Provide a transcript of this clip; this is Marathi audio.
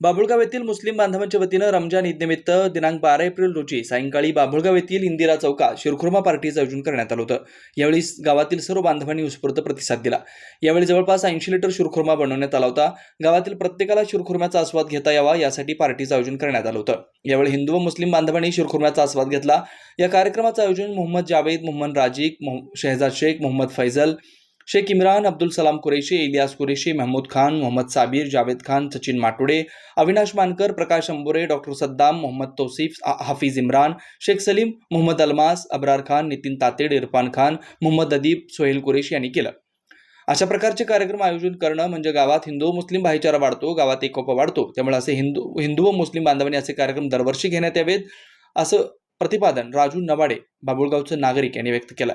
बाभुळगाव येथील मुस्लिम बांधवांच्या वतीनं रमजान ईदनिमित्त दिनांक बारा एप्रिल रोजी सायंकाळी बाभुळगाव येथील इंदिरा चौकात शिरखुर्मा पार्टीचं आयोजन करण्यात आलं होतं. यावेळी गावातील सर्व बांधवांनी उत्स्फूर्त प्रतिसाद दिला. यावेळी जवळपास ऐंशी लिटर शिरखुर्मा बनवण्यात आला होता. गावातील प्रत्येकाला शिरखुर्म्याचा आस्वाद घेता यावा यासाठी पार्टीचं आयोजन करण्यात आलं होतं. यावेळी हिंदू व मुस्लिम बांधवांनी शिरखुर्म्याचा आस्वाद घेतला. या कार्यक्रमाचं आयोजन मोहम्मद जावेद मोहम्मद राजिक शहजाद शेख मोहम्मद फैजल शेख इम्रान अब्दुल सलाम कुरेशी इलियास कुरेशी महमूद खान मोहम्मद साबीर जावेद खान सचिन माटुडे अविनाश मानकर प्रकाश अंबुरे डॉक्टर सद्दाम मोहम्मद तोसीफ हाफिज इम्रान शेख सलीम मोहम्मद अलमास अब्रार खान नितीन तातेड इरफान खान मोहम्मद अदीब सोहेल कुरेशी यांनी केलं. अशा प्रकारचे कार्यक्रम आयोजन करणं म्हणजे गावात हिंदू मुस्लिम भाईचारा वाढतो गावात एकोपा वाढतो. त्यामुळे असे हिंदू हिंदू व मुस्लिम बांधवांनी असे कार्यक्रम दरवर्षी घेण्यात यावेत असं प्रतिपादन राजू नवाडे बाबुळगावचं नागरिक यांनी व्यक्त केलं.